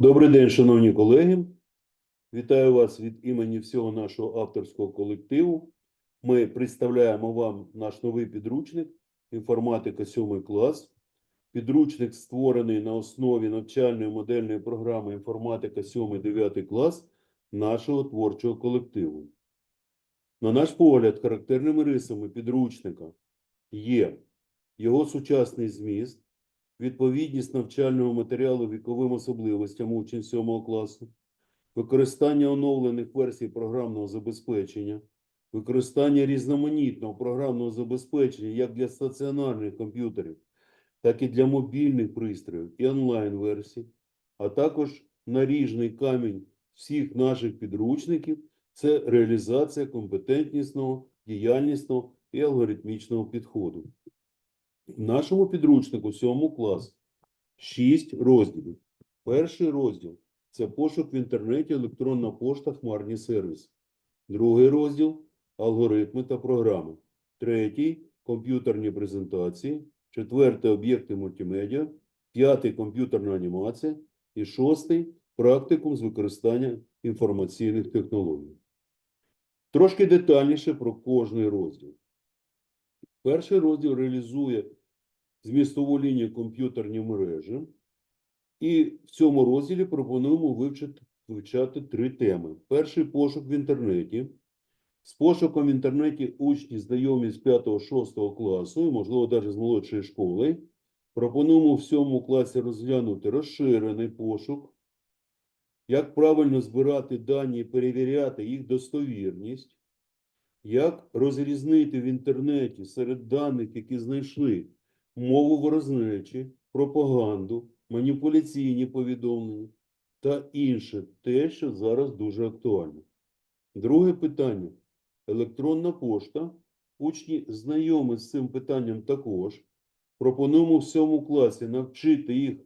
Добрий день, шановні колеги. Вітаю вас від імені всього нашого авторського колективу. Ми представляємо вам наш новий підручник інформатика 7 клас. Підручник створений на основі навчальної модельної програми інформатика 7-9 клас нашого творчого колективу. На наш погляд, характерними рисами підручника є його сучасний зміст, відповідність навчального матеріалу віковим особливостям учнів 7 класу, використання оновлених версій програмного забезпечення, використання різноманітного програмного забезпечення як для стаціонарних комп'ютерів, так і для мобільних пристроїв і онлайн-версій, а також наріжний камінь всіх наших підручників це реалізація компетентнісного, діяльнісного і алгоритмічного підходу. В нашому підручнику 7 клас 6 розділів. Перший розділ це пошук в інтернеті, електронна пошта, хмарні сервіси. Другий розділ алгоритми та програми. Третій комп'ютерні презентації. Четвертий об'єкти мультимедіа. П'ятий комп'ютерна анімація. І шостий практикум з використання інформаційних технологій. Трошки детальніше про кожний розділ. Перший розділ реалізує змістову лінію комп'ютерні мережі. І в цьому розділі пропонуємо вивчити, вивчати три теми. Перший пошук в інтернеті. З пошуком в інтернеті учні знайомі з 5-6 класу, можливо, навіть з молодшої школи. Пропонуємо в цьому класі розглянути розширений пошук, як правильно збирати дані і перевіряти їх достовірність, як розрізнити в інтернеті серед даних, які знайшли мову ворожнечі, пропаганду, маніпуляційні повідомлення та інше те, що зараз дуже актуально. Друге питання. Електронна пошта. Учні знайомі з цим питанням також. Пропонуємо в цьому класі навчити їх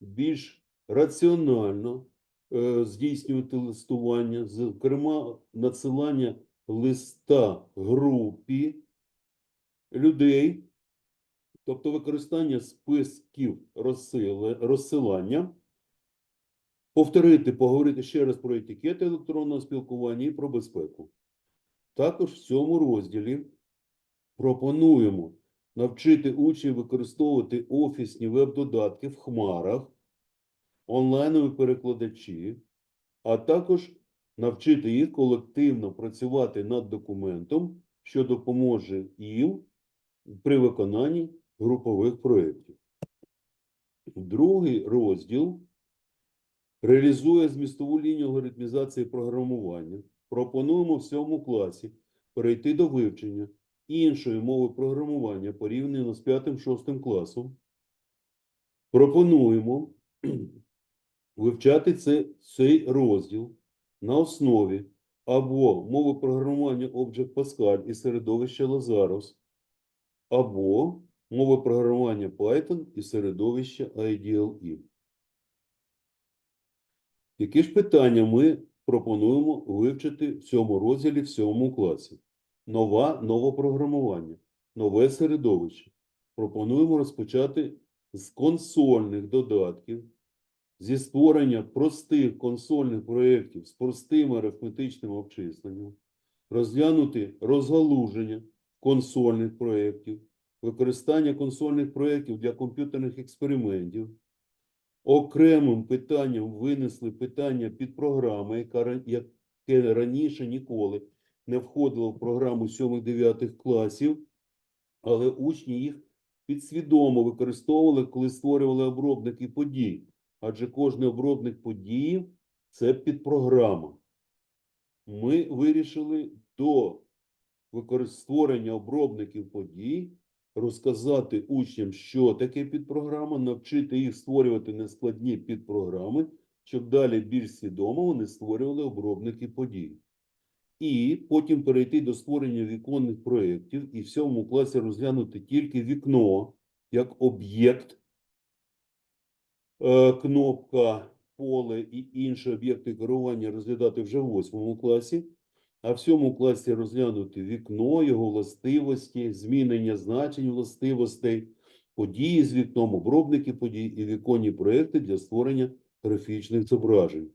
більш раціонально е, здійснювати листування, зокрема, надсилання листа групі людей, тобто використання списків розсилання, повторити, поговорити ще раз про етикети електронного спілкування і про безпеку. Також в цьому розділі пропонуємо навчити учнів використовувати офісні веб-додатки в хмарах, онлайнові перекладачі, а також навчити їх колективно працювати над документом, що допоможе їм при виконанні групових проєктів. Другий розділ реалізує змістову лінію алгоритмізації програмування. Пропонуємо в цьому класі перейти до вивчення іншої мови програмування порівняно з 5-6 класом. Пропонуємо вивчати це, цей розділ на основі або мови програмування Object Pascal і середовища Lazarus, або мови програмування Python і середовища IDLE. Які ж питання ми пропонуємо вивчити в цьому розділі в цьому класі? Нова, нове програмування, нове середовище. Пропонуємо розпочати з консольних додатків, зі створення простих консольних проєктів з простими арифметичними обчисленнями, розглянути розгалуження консольних проєктів, використання консольних проєктів для комп'ютерних експериментів. Окремим питанням винесли питання під програми, яке раніше ніколи не входило в програму 7-9 класів, але учні їх підсвідомо використовували, коли створювали обробники подій. Адже кожний обробник події це підпрограма. Ми вирішили до створення обробників подій розказати учням, що таке підпрограма, навчити їх створювати нескладні підпрограми, щоб далі більш свідомо вони створювали обробники подій. І потім перейти до створення віконних проєктів і в цьому класі розглянути тільки вікно як об'єкт, е, кнопка, поле і інші об'єкти керування розглядати вже в восьмому класі. А в цьому класі розглянути вікно, його властивості, змінення значень властивостей, події з вікном, обробники подій і віконні проекти для створення графічних зображень.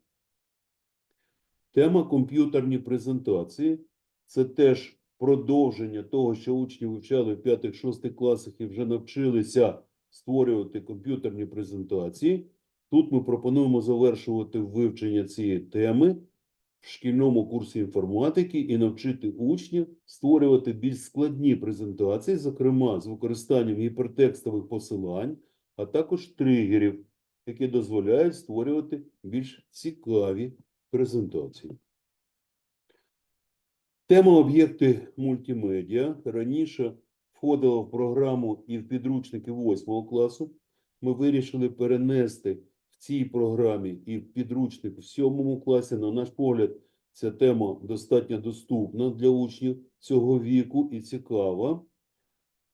Тема комп'ютерні презентації це теж продовження того, що учні вивчали в 5-6 класах і вже навчилися створювати комп'ютерні презентації. Тут ми пропонуємо завершувати вивчення цієї теми шкільному курсі інформатики і навчити учнів створювати більш складні презентації, зокрема з використанням гіпертекстових посилань, а також тригерів, які дозволяють створювати більш цікаві презентації. Тема об'єкти мультимедіа раніше входила в програму і в підручники 8 класу. Ми вирішили перенести цій програмі і в підручник в 7 класі. На наш погляд, ця тема достатньо доступна для учнів цього віку і цікава.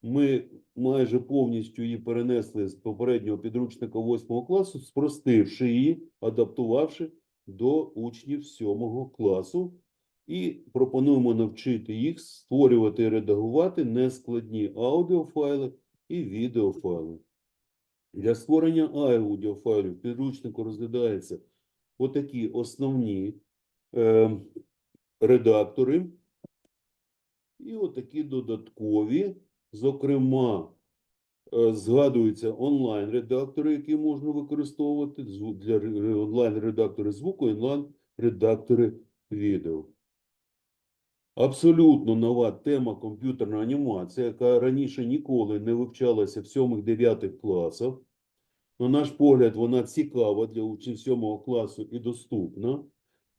Ми майже повністю її перенесли з попереднього підручника 8 класу, спростивши її, адаптувавши до учнів 7 класу. І пропонуємо навчити їх створювати і редагувати нескладні аудіофайли і відеофайли. Для створення аудіофайлів підручнику розглядаються отакі основні е, редактори і отакі додаткові. Зокрема, е, згадуються онлайн-редактори, які можна використовувати для онлайн-редактори звуку, онлайн-редактори відео. Абсолютно нова тема комп'ютерна анімація, яка раніше ніколи не вивчалася в 7-9 класах. На наш погляд, вона цікава для учнів 7 класу і доступна.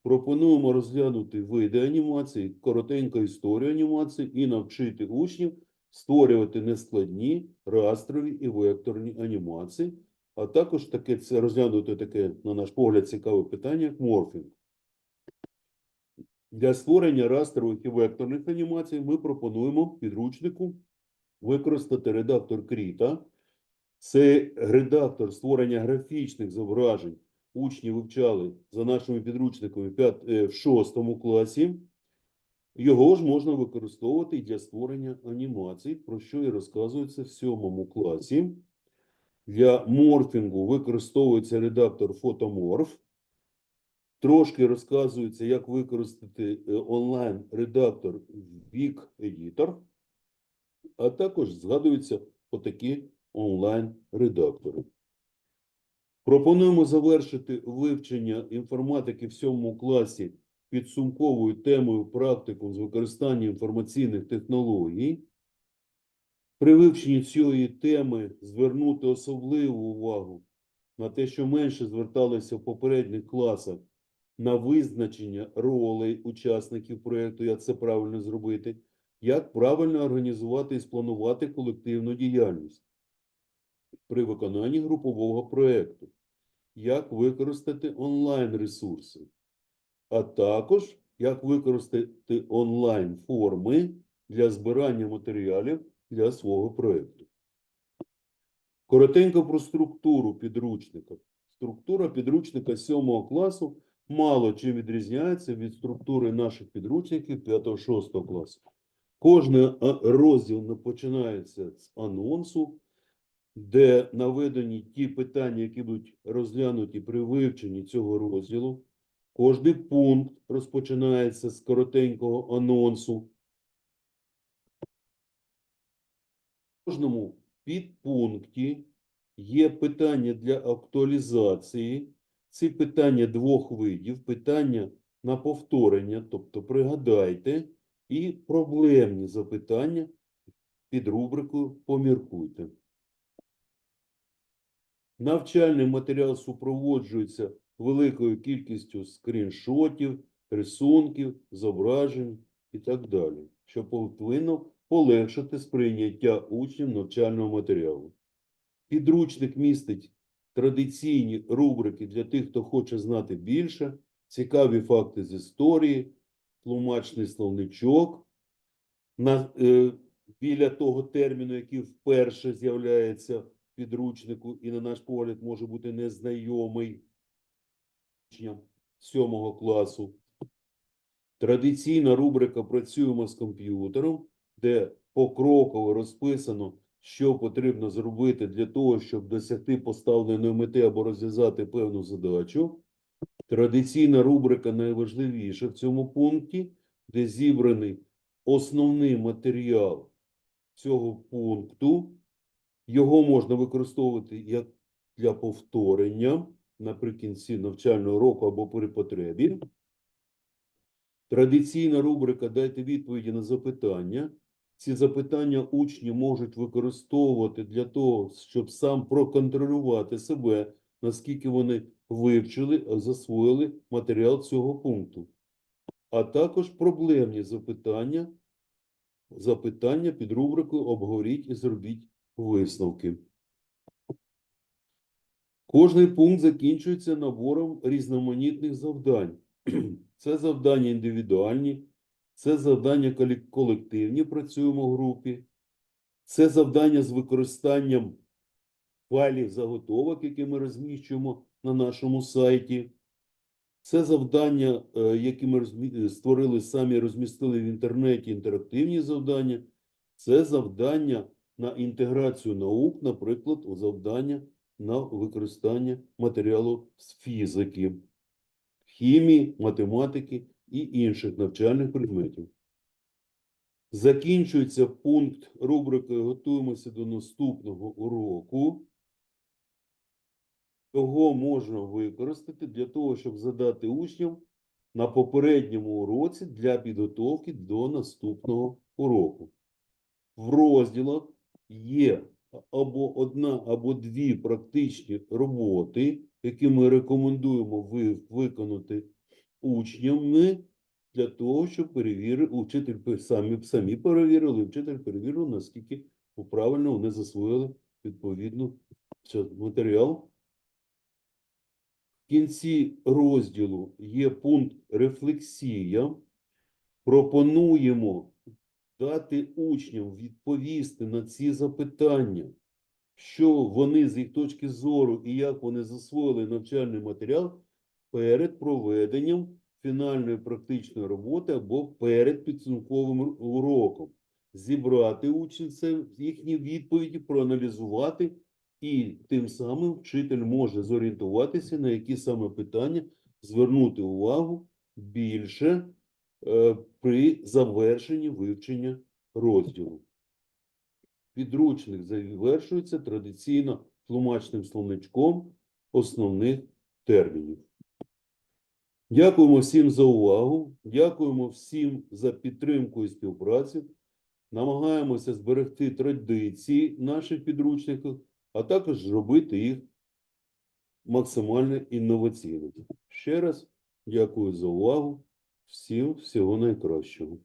Пропонуємо розглянути види анімації, коротеньку історію анімації і навчити учнів створювати нескладні растрові і векторні анімації, а також таке розглянути таке, на наш погляд, цікаве питання, як морфінг. Для створення растрових і векторних анімацій ми пропонуємо підручнику використати редактор Кріта. Це редактор створення графічних зображень. Учні вивчали за нашими підручниками в е, 6 класі. Його ж можна використовувати для створення анімацій, про що і розказується в 7 класі. Для морфінгу використовується редактор Photomorph. Трошки розказується, як використати е, онлайн-редактор Vic Editor, а також згадуються отакі онлайн-редактори. Пропонуємо завершити вивчення інформатики в 7 класі підсумковою темою практикум з використання інформаційних технологій. При вивченні цієї теми звернути особливу увагу на те, що менше зверталися в попередніх класах на визначення ролей учасників проєкту, як це правильно зробити, як правильно організувати і спланувати колективну діяльність при виконанні групового проєкту, як використати онлайн-ресурси, а також як використати онлайн-форми для збирання матеріалів для свого проєкту. Коротенько про структуру підручника. Структура підручника 7 класу мало чим відрізняється від структури наших підручників 5-6 класу. Кожний розділ починається з анонсу, де наведені ті питання, які будуть розглянуті при вивченні цього розділу. Кожний пункт розпочинається з коротенького анонсу. В кожному підпункті є питання для актуалізації. Ці питання двох видів: питання на повторення, тобто пригадайте, і проблемні запитання під рубрикою Поміркуйте. Навчальний матеріал супроводжується великою кількістю скріншотів, рисунків, зображень і так далі, що повинно полегшити сприйняття учнів навчального матеріалу. Підручник містить традиційні рубрики для тих, хто хоче знати більше, цікаві факти з історії, тлумачний словничок. На, е, біля того терміну, який вперше з'являється в підручнику і, на наш погляд, може бути незнайомий учням 7 класу. Традиційна рубрика Працюємо з комп'ютером, де покроково розписано, що потрібно зробити для того, щоб досягти поставленої мети або розв'язати певну задачу. Традиційна рубрика найважливіша в цьому пункті, де зібраний основний матеріал цього пункту. Його можна використовувати як для повторення наприкінці навчального року або при потребі. Традиційна рубрика Дайте відповіді на запитання. Ці запитання учні можуть використовувати для того, щоб сам проконтролювати себе, наскільки вони вивчили, а засвоїли матеріал цього пункту. А також проблемні запитання, запитання під рубрикою Обговоріть і зробіть висновки. Кожний пункт закінчується набором різноманітних завдань. Це завдання індивідуальні, це завдання колективні, працюємо в групі, це завдання з використанням файлів заготовок, які ми розміщуємо на нашому сайті. Це завдання, е, які ми розмі- створили самі, розмістили в інтернеті, інтерактивні завдання. Це завдання на інтеграцію наук, наприклад, завдання на використання матеріалу з фізики, хімії, математики і інших навчальних предметів. Закінчується пункт рубрики Готуємося до наступного уроку. Його можна використати для того, щоб задати учням на попередньому уроці для підготовки до наступного уроку. В розділах є або одна, або дві практичні роботи, які ми рекомендуємо ви- виконати учнями для того, щоб перевірити, учитель самі, самі перевірили, вчитель перевірив, наскільки правильно вони засвоїли відповідно матеріал. В кінці розділу є пункт рефлексія. Пропонуємо дати учням відповісти на ці запитання, що вони з їх точки зору і як вони засвоїли навчальний матеріал перед проведенням фінальної практичної роботи або перед підсумковим уроком. Зібрати учнів їхні відповіді, проаналізувати, і тим самим вчитель може зорієнтуватися, на які саме питання звернути увагу більше е, при завершенні вивчення розділу. Підручник завершується традиційно тлумачним словничком основних термінів. Дякуємо всім за увагу. Дякуємо всім за підтримку і співпрацю. Намагаємося зберегти традиції наших підручників, а також зробити їх максимально інноваційними. Ще раз дякую за увагу. Всім всього найкращого.